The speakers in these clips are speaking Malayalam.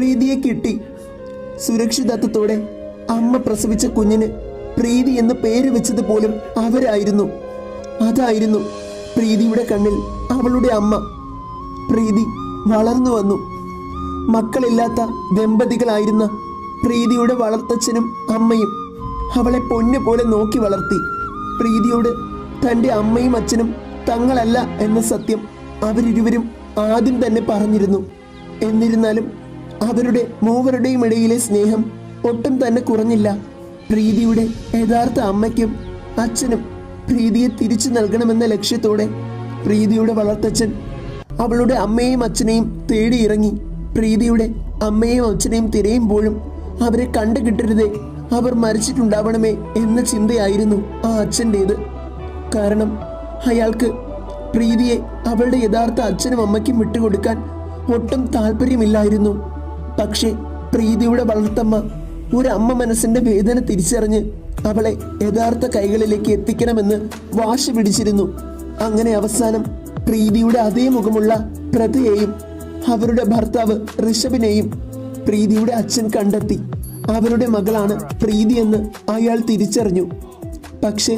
പ്രീതിയെ കിട്ടി. സുരക്ഷിതത്വത്തോടെ അമ്മ പ്രസവിച്ച കുഞ്ഞിന് പ്രീതി എന്ന് പേര് വെച്ചത് പോലും അവരായിരുന്നു. അതായിരുന്നു പ്രീതിയുടെ കണ്ണിൽ അവളുടെ അമ്മ. പ്രീതി വളർന്നു വന്നു. മക്കളില്ലാത്ത ദമ്പതികളായിരുന്ന പ്രീതിയുടെ വളർത്തച്ഛനും അമ്മയും അവളെ പൊന്നു പോലെ നോക്കി വളർത്തി. പ്രീതിയോട് തന്റെ അമ്മയും അച്ഛനും തങ്ങളല്ല എന്ന സത്യം അവരിരുവരും ആദ്യം തന്നെ പറഞ്ഞിരുന്നു. എന്നിരുന്നാലും അവരുടെ മൂവരുടെയും ഇടയിലെ സ്നേഹം ഒട്ടും തന്നെ കുറഞ്ഞില്ല. പ്രീതിയുടെ യഥാർത്ഥ അമ്മയ്ക്കും അച്ഛനും പ്രീതിയെ തിരിച്ചു നൽകണമെന്ന ലക്ഷ്യത്തോടെ പ്രീതിയുടെ വളർത്തച്ഛൻ അവളുടെ അമ്മയെയും അച്ഛനെയും തേടി ഇറങ്ങി പ്രീതിയുടെ അമ്മയെയും അച്ഛനെയും തിരയുമ്പോഴും അവരെ കണ്ടു കിട്ടരുതേ അവർ മരിച്ചിട്ടുണ്ടാവണമേ എന്ന ചിന്തയായിരുന്നു ആ അച്ഛന്റേത്. കാരണം അയാൾക്ക് പ്രീതിയെ അവളുടെ യഥാർത്ഥ അച്ഛനും അമ്മയ്ക്കും വിട്ടുകൊടുക്കാൻ ഒട്ടും താല്പര്യമില്ലായിരുന്നു. പക്ഷേ പ്രീതിയുടെ വളർത്തമ്മ ഒരു അമ്മ മനസ്സിന്റെ വേദന തിരിച്ചറിഞ്ഞ് അവളെ യഥാർത്ഥ കൈകളിലേക്ക് എത്തിക്കണമെന്ന് വാശി പിടിച്ചിരുന്നു. അങ്ങനെ അവസാനം പ്രീതിയുടെ അതേ മുഖമുള്ള പ്രതിയെയും അവരുടെ ഭർത്താവ് ഋഷഭിനെയും പ്രീതിയുടെ അച്ഛൻ കണ്ടെത്തി. അവരുടെ മകളാണ് പ്രീതി എന്ന് അയാൾ തിരിച്ചറിഞ്ഞു. പക്ഷേ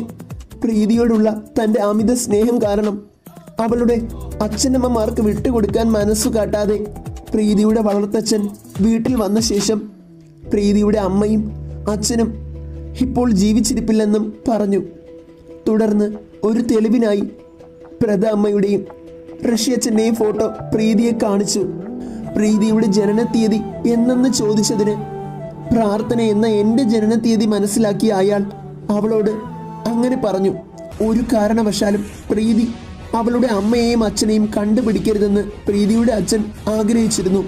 പ്രീതിയോടുള്ള തന്റെ അമിത സ്നേഹം കാരണം അവളുടെ അച്ഛനമ്മമാർക്ക് വിട്ടുകൊടുക്കാൻ മനസ്സു കാട്ടാതെ പ്രീതിയുടെ വളർത്തച്ഛൻ വീട്ടിൽ വന്ന ശേഷം പ്രീതിയുടെ അമ്മയും അച്ഛനും ഇപ്പോൾ ജീവിച്ചിരിപ്പില്ലെന്നും പറഞ്ഞു. തുടർന്ന് ഒരു തെളിവിനായി പ്രത അമ്മയുടെയും റഷ്യച്ഛന്റെയും ഫോട്ടോ പ്രീതിയെ കാണിച്ചു. പ്രീതിയുടെ ജനനത്തീയതി എന്നെന്ന് ചോദിച്ചതിന് പ്രാർത്ഥന എന്ന എന്റെ ജനനത്തീയതി മനസ്സിലാക്കിയ അയാൾ അവളോട് അങ്ങനെ പറഞ്ഞു. ഒരു കാരണവശാലും പ്രീതി അവളുടെ അമ്മയെയും അച്ഛനെയും കണ്ടുപിടിക്കരുതെന്ന് പ്രീതിയുടെ അച്ഛൻ ആഗ്രഹിച്ചിരുന്നു.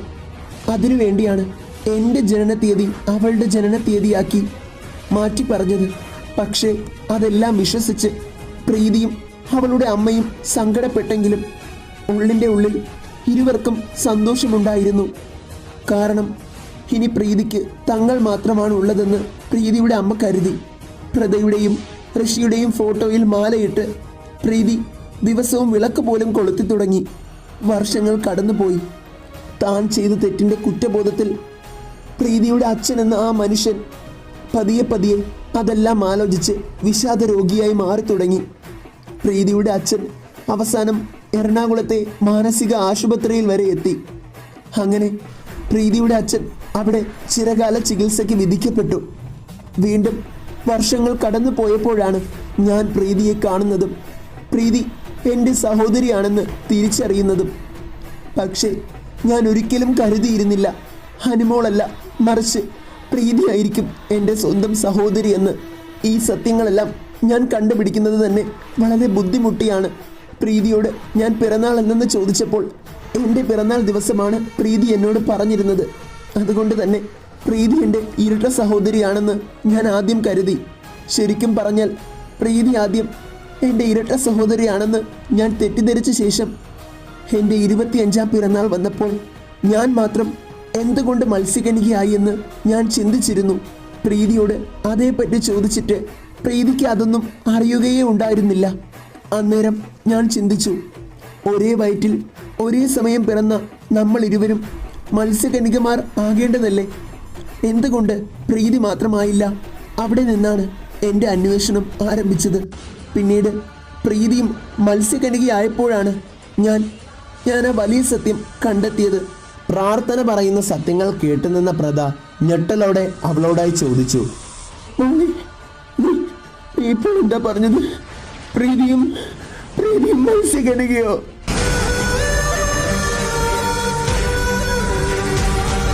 അതിനുവേണ്ടിയാണ് എന്റെ ജനനത്തീയതി അവളുടെ ജനനത്തീയതിയാക്കി മാറ്റി പറഞ്ഞത് പക്ഷേ അതെല്ലാം വിശ്വസിച്ച് പ്രീതിയും അവളുടെ അമ്മയും സങ്കടപ്പെട്ടെങ്കിലും ഉള്ളിന്റെ ഉള്ളിൽ ഇരുവർക്കും സന്തോഷമുണ്ടായിരുന്നു. കാരണം ഇനി പ്രീതിക്ക് തങ്ങൾ മാത്രമാണ് ഉള്ളതെന്ന് പ്രീതിയുടെ അമ്മ കരുതി. പ്രതയുടെയും ഋഷിയുടെയും ഫോട്ടോയിൽ മാലയിട്ട് പ്രീതി ദിവസവും വിളക്ക് പോലും കൊളുത്തി തുടങ്ങി. വർഷങ്ങൾ കടന്നുപോയി. താൻ ചെയ്ത തെറ്റിന്റെ കുറ്റബോധത്തിൽ പ്രീതിയുടെ അച്ഛൻ എന്ന ആ മനുഷ്യൻ പതിയെ പതിയെ അതെല്ലാം ആലോചിച്ച് വിഷാദ രോഗിയായി മാറി തുടങ്ങി പ്രീതിയുടെ അച്ഛൻ അവസാനം എറണാകുളത്തെ മാനസിക ആശുപത്രിയിൽ വരെ എത്തി. അങ്ങനെ പ്രീതിയുടെ അച്ഛൻ അവിടെ ചിരകാല ചികിത്സയ്ക്ക് വിധിക്കപ്പെട്ടു. വീണ്ടും വർഷങ്ങൾ കടന്നു പോയപ്പോഴാണ് ഞാൻ പ്രീതിയെ കാണുന്നതും പ്രീതി എന്റെ സഹോദരിയാണെന്ന് തിരിച്ചറിയുന്നതും. പക്ഷേ ഞാൻ ഒരിക്കലും കരുതിയിരുന്നില്ല. ഹനുമോളല്ല മറിച്ച് പ്രീതിയായിരിക്കും എന്റെ സ്വന്തം സഹോദരി എന്ന്. ഈ സത്യങ്ങളെല്ലാം ഞാൻ കണ്ടുപിടിക്കുന്നത് തന്നെ വളരെ ബുദ്ധിമുട്ടിയാണ്. പ്രീതിയോട് ഞാൻ പിറന്നാൾ എന്തെന്ന് ചോദിച്ചപ്പോൾ എന്റെ പിറന്നാൾ ദിവസമാണ് പ്രീതി എന്നോട് പറഞ്ഞിരുന്നത്. അതുകൊണ്ട് തന്നെ പ്രീതി എന്റെ ഇരട്ട സഹോദരിയാണെന്ന് ഞാൻ ആദ്യം കരുതി. ശരിക്കും പറഞ്ഞാൽ പ്രീതി ആദ്യം എന്റെ ഇരട്ട സഹോദരിയാണെന്ന് ഞാൻ തെറ്റിദ്ധരിച്ച ശേഷം എന്റെ ഇരുപത്തിയഞ്ചാം പിറന്നാൾ വന്നപ്പോൾ ഞാൻ മാത്രം എന്തുകൊണ്ട് മത്സ്യകനികയായി എന്ന് ഞാൻ ചിന്തിച്ചിരുന്നു. പ്രീതിയോട് അതേപ്പറ്റി ചോദിച്ചിട്ട് പ്രീതിക്ക് അതൊന്നും അറിയുകയേ ഉണ്ടായിരുന്നില്ല. അന്നേരം ഞാൻ ചിന്തിച്ചു ഒരേ വയറ്റിൽ ഒരേ സമയം പിറന്ന നമ്മൾ ഇരുവരും മത്സ്യകനികമാർ ആകേണ്ടതല്ലേ? എന്തുകൊണ്ട് പ്രീതി മാത്രമായില്ല അവിടെ നിന്നാണ് എന്റെ അന്വേഷണം ആരംഭിച്ചത്. പിന്നീട് പ്രീതിയും മത്സ്യകണികയായപ്പോഴാണ് ഞാൻ ഞാൻ ആ വലിയ സത്യം കണ്ടെത്തിയത്. പ്രാർത്ഥന പറയുന്ന സത്യങ്ങൾ കേട്ടുനിന്ന പ്രത ഞെട്ടലോടെ അവളോടായി ചോദിച്ചു. "മമ്മി, നീ- നീ ഇപ്പോൾ എന്താ പറഞ്ഞത്? പ്രീതിയും പ്രീതിയും മത്സ്യകനികയോ